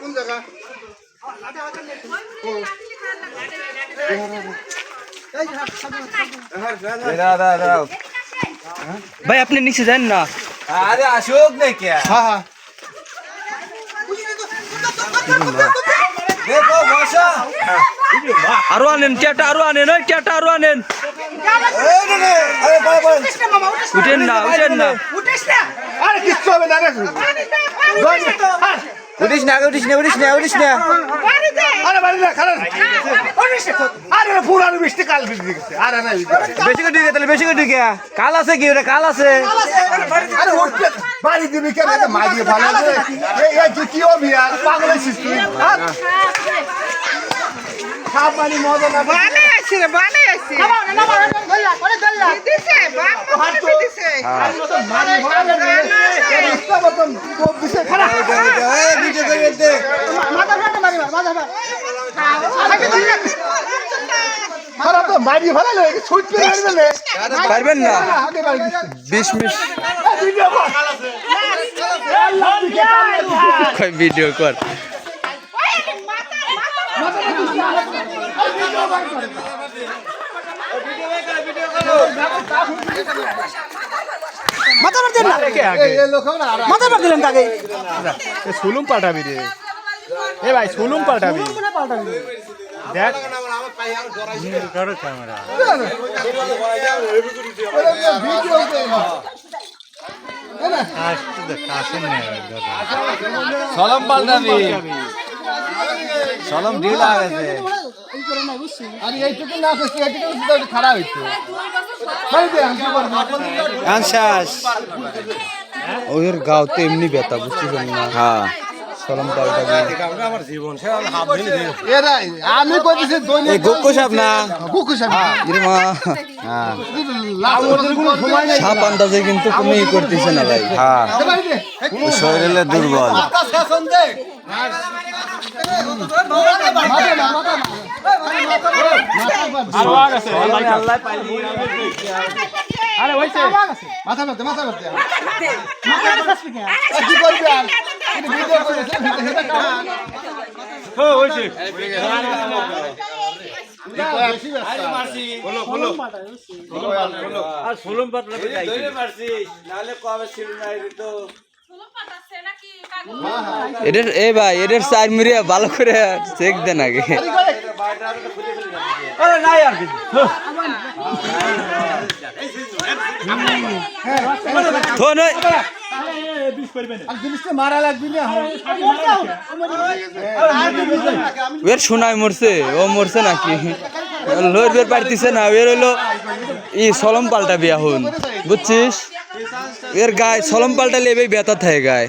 কোন জায়গা? ভাই আপনি নিচে যান না। আরে আসুক না কে। হ্যাঁ হ্যাঁ। দেখো আরও আনেন টেটা আরও আনেন ওই টেটা আরও আনেন। এই নে উঠেন না উঠেন না। আরে কিচ্ছু হবে না রে উঠিস না উঠিস না উঠিস না উঠিস না। আরে বাড়ি না খারাপ। আরে পুরানো বৃষ্টি কাল বৃষ্টি গেছে আরে না বেশি করে ঢুকে তাহলে বেশি করে ঢুকে। কাল আছে কি ওটা? কাল আছে। আরে উঠতে বাড়ি দিবি কেন? এটা মাগিয়ে ভালো আছে। এই এই যে কি হবি আর? পাগল হয়েছিস তুই হ্যাঁ? সাপ পানি মজা না বানে আছে রে বানে আছে দিছে বাপ তো দিছে মারি ভালো ইচ্ছা মতন কোপ দিছে খারাপ এই ভিডিও করে দে খারাপ তো মারি ভালো লাগে ছুটতে মারবে না পারবেন না বিশ মিনিট ভিডিও কর এই লোক না মাথা পার দিলেন কাকে সুলুম পাল্টাবি রে। এ ভাই সুলুম পাল্টাবি। দেখ। সলম পাল্টাবি। সলম ঢিল আগেছে আরে এইটুকু না করছি এইটুকু তো খারাপ হইতো। আনসাস ওর গাঁওতে এমনি ব্যথা বুঝতেছেন না? হ্যাঁ। আমি দৈনিক সাপ না? কুকু সাহেব। ইরে হ্যাঁ। নাই। সাপ আন্দাজে কিন্তু ই করতেছে না ভাই। হ্যাঁ। বাড়ি শরীরে দুর্বল মাথা না মাথা আরও আরে হইছে মাথা মাথা মারতে এ, আর? কিন্তু ভিডিও হইছে এদের এ ভাই এদের চার মিরিয়া ভালো করে চেক দেন আগে। ফোন ওই আর জিনিসটা মারা লাগবি না। এর শোনায় মরছে ও মরছে নাকি? লোর বের পারতিছে না এর হইল ই সলম পাল্টা বিয়া হন বুঝছিস? এর গায়ে সলম পাল্টালে এবার ব্যথা থাকে গায়ে।